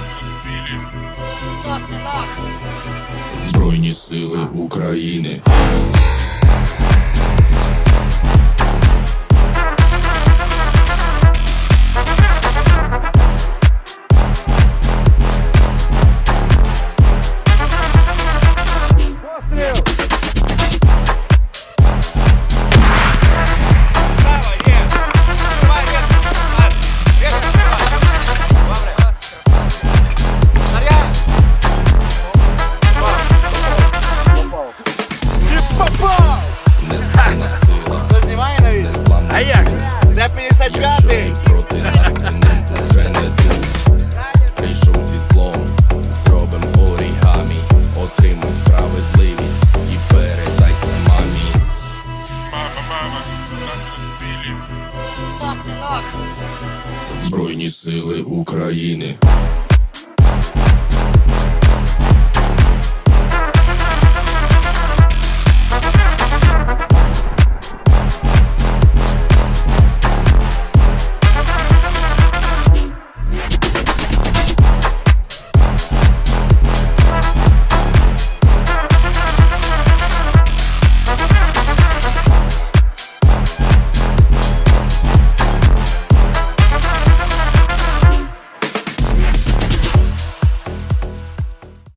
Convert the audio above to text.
нас розбили. Хто синок? Збройні сили України. Якщо 55-й! проти нас, не уже не тут Прийшов зі злом, зробим орігамі, отримай справедливість і передай це мамі. Мама, мама, нас розбили. Хто синок? Збройні сили України.